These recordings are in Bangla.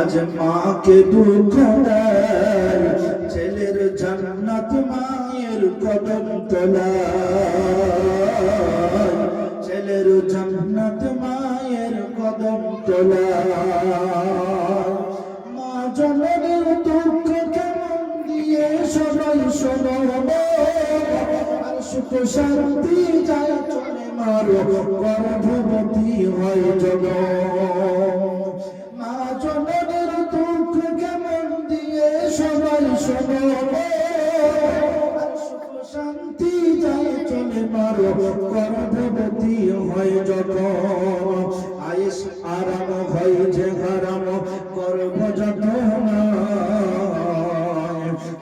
আজ মাকে দুঃখ ছেলের জান্নাত মায়ের কদম তোলায়। ছেলের জান্নাত মায়ের কদম তোলায়। মা জননীর দুঃখ কেমন দিয়ে সবাই শোনাবো? আর সুখ শান্তি যায় চলে মারো, গর্ভবতী হয় জগৎ সবাই শোনাবো শান্তি যায় চলে মারো গর্ভবতী হয় যখন। আয়েস আরাম হয় যে হারাম গর্ভ যখন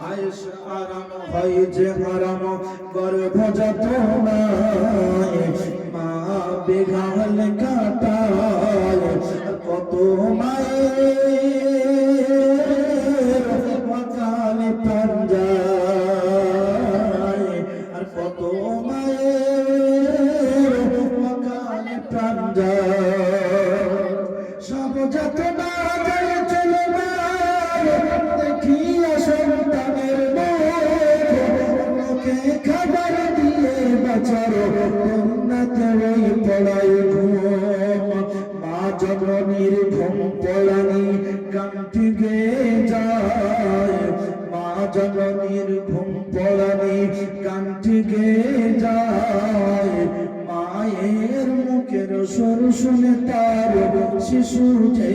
আয়েস আরাম হয় যে হারাম গর্ভ যখন মা বেগাল কাটায় মায়ের মকালে পাঞ্জায় সব যত না চলে না সন্তানের খাবার দিয়ে বাঁচারো কন্যাতে ওই পড়াই মা জননীর ঘুম পড়ানি কান্তি গে যায় মা জননীর ঘুম পড়ানি কান্তি গে যায়। মায়ের মুখের সুর শুনে তার শিশু যে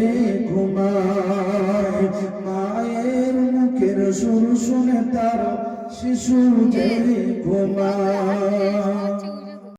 ঘুমায়। মায়ের মুখের সুর শুনে তার শিশু যে ঘুমায়।